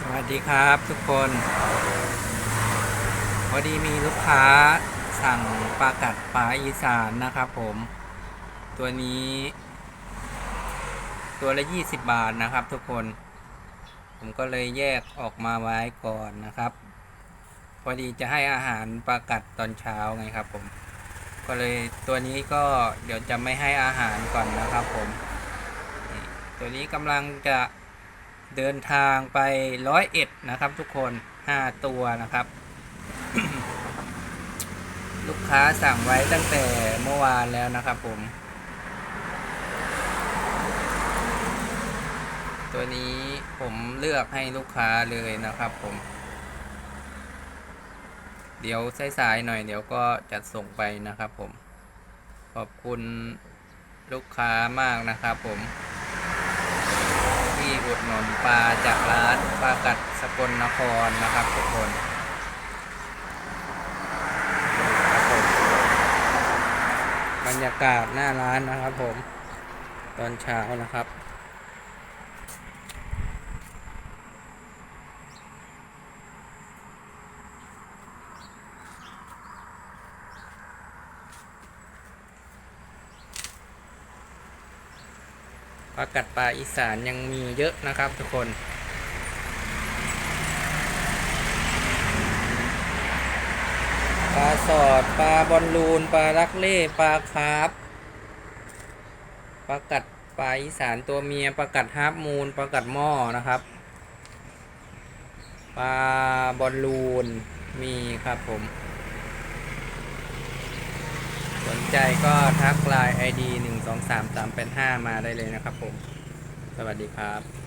สวัสดีครับทุกคนพอดีมีลูกค้าสั่งปลากัดปลาอีสานนะครับผม ตัวนี้ ตัวละ 20 บาทนะครับทุกคน ผมก็เลยแยกออกมาไว้ก่อนนะครับ พอดีจะให้อาหารปลากัดตอนเช้าไงครับผม ก็เลยตัวนี้ก็เดี๋ยวจะไม่ให้อาหารก่อนนะครับผม ตัวนี้กำลังจะ เดินทางไปร้อยเอ็ดนะครับ ทุกคนห้าตัวนะครับ ลูกค้าสั่งไว้ตั้งแต่เมื่อวานแล้วนะครับผม ตัวนี้ผมเลือกให้ลูกค้าเลยนะครับผม เดี๋ยวสายๆหน่อยเดี๋ยวก็จัดส่งไปนะครับผม ขอบคุณลูกค้ามากนะครับผม นปลาจากร้านปลากัดสกลนครนะครับทุกคนบรรยากาศหน้าร้านนะครับผม ตอนเช้านะครับ ปลากัดปลาอีสานยังมีเยอะนะครับทุกคน ปลาสอดปลาบอลลูนปลาลักเล่ปลาคาร์ฟปลากัดปลาอีสานตัวเมียปลากัดฮาร์ปมูนปลากัดหม้อนะครับปลาบอลลูนมีครับผม นใจก็ทักไลน์ ID 1 2 3 3 8 5 มาได้เลยนะครับผม สวัสดีครับ